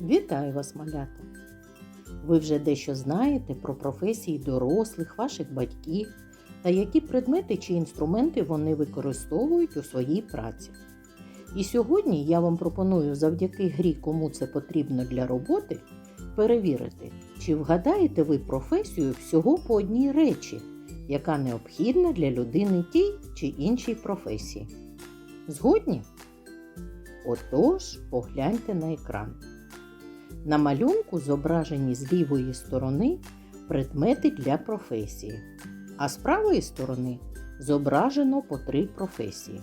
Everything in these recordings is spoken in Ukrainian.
Вітаю вас, малята! Ви вже дещо знаєте про професії дорослих, ваших батьків та які предмети чи інструменти вони використовують у своїй праці. І сьогодні я вам пропоную завдяки грі, кому це потрібно для роботи, перевірити, чи вгадаєте ви професію всього по одній речі, яка необхідна для людини тій чи іншій професії. Згодні? Отож, погляньте на екран. На малюнку зображені з лівої сторони предмети для професії, а з правої сторони зображено по три професії.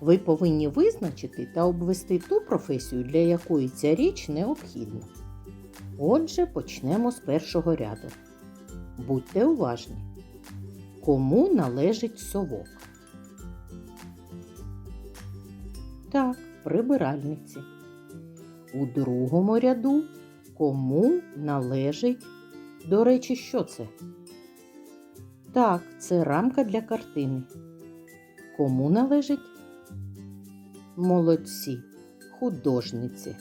Ви повинні визначити та обвести ту професію, для якої ця річ необхідна. Отже, почнемо з першого ряду. Будьте уважні. Кому належить совок? Так, прибиральниці. У другому ряду кому належить. До речі, що це? Так, це рамка для картини. Кому належить? Молодці, художниці.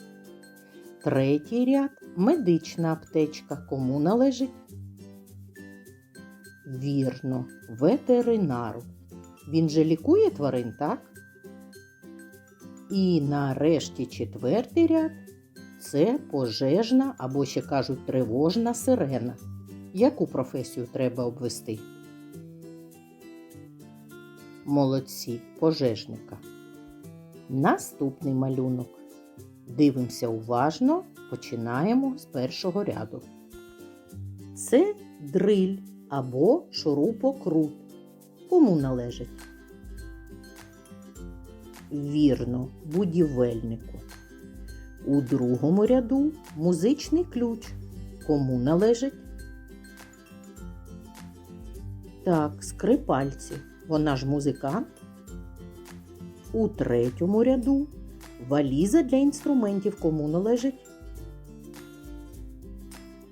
Третій ряд медична аптечка. Кому належить? Вірно, ветеринару. Він же лікує тварин, так? І нарешті четвертий ряд це пожежна або ще кажуть тривожна сирена. Яку професію треба обвести? Молодці пожежника. Наступний малюнок. Дивимося уважно, починаємо з першого ряду. Це дриль або шурупокрут. Кому належить? Вірно, будівельнику. У другому ряду музичний ключ. Кому належить? Так, скрипальці. Вона ж музикант. У третьому ряду валіза для інструментів. Кому належить?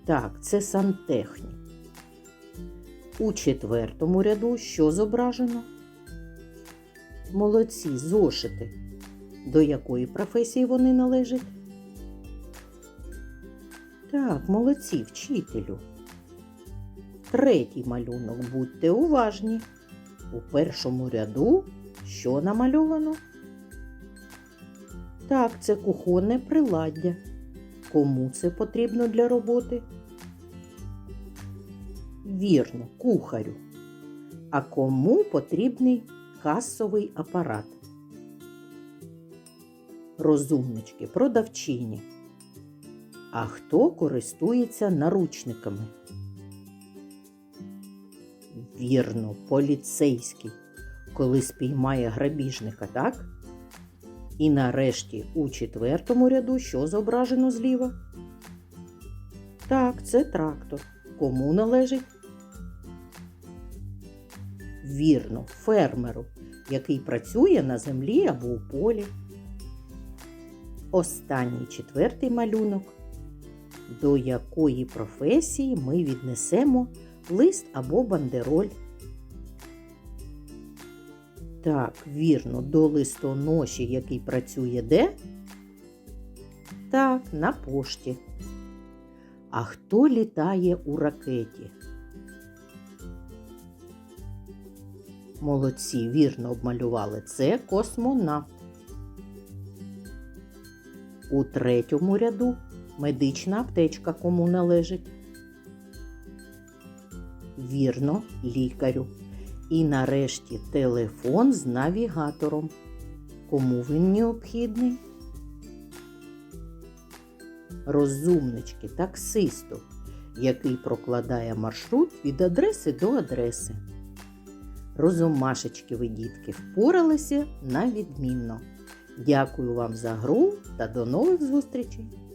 Так, це сантехнік. У четвертому ряду що зображено? Молодці зошити. До якої професії вони належать? Так, молодці, вчителю. Третій малюнок. Будьте уважні. У першому ряду що намальовано? Так, це кухонне приладдя. Кому це потрібно для роботи? Вірно, кухарю. А кому потрібний касовий апарат? Розумнички, продавчині. А хто користується наручниками? Вірно, поліцейський, коли спіймає грабіжника, так? І нарешті у четвертому ряду що зображено зліва? Так, це трактор. Кому належить? Вірно, фермеру, який працює на землі або у полі. Останній четвертий малюнок, до якої професії ми віднесемо лист або бандероль. Так, вірно, до листоноші, який працює де? Так, на пошті. А хто літає у ракеті? Молодці, вірно обмалювали. Це космонавт. У третьому ряду медична аптечка кому належить. Вірно, лікарю. І нарешті телефон з навігатором. Кому він необхідний? Розумнички, таксисту, який прокладає маршрут від адреси до адреси. Розумашечки ви, дітки, впоралися на відмінно. Дякую вам за гру та до нових зустрічей!